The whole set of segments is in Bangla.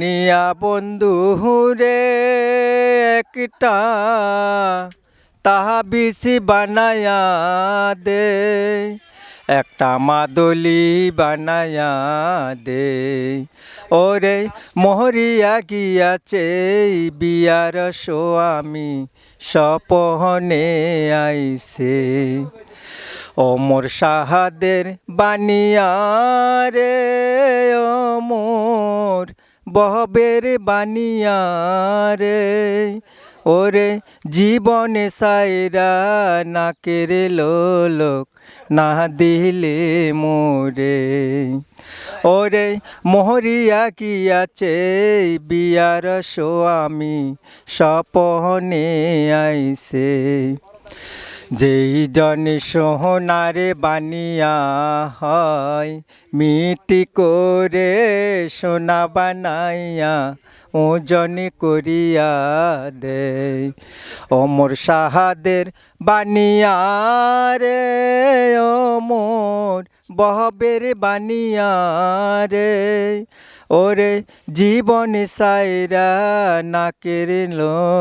নিয়া বন্ধু রে একটা তাহা বিসি বানায়া দে, একটা মাদলি বানায়া দে। ওরে মোহরিয়া গিয়াছে বিয়ার স্বামী সপহনে আইছে। অমর সাহাদের বানিয়া রে অমর বহবের বানিয়া রে ওরে জীবনে সাইরা নাকের লোক না দিলে মোরে। ওরে মোহরিয়া কি আছে বিয়ার স্বামী সপহনে আইছে যেই জনে সোহনারে বানিয়া হয়, মিটি করে সোনা বানাইয়া ওজন করিয়া দে অমর সাহাদের বানিয়া রে, অমর বহবের বানিয়া রে ওরে জীবন সাইরা নাকের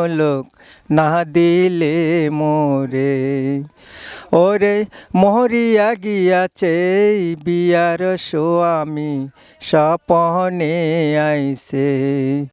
লোক না দিলে মোরে। ওরে মোহরিয়া গিয়াছে বিয়ার স্বামী সপনে আইছে।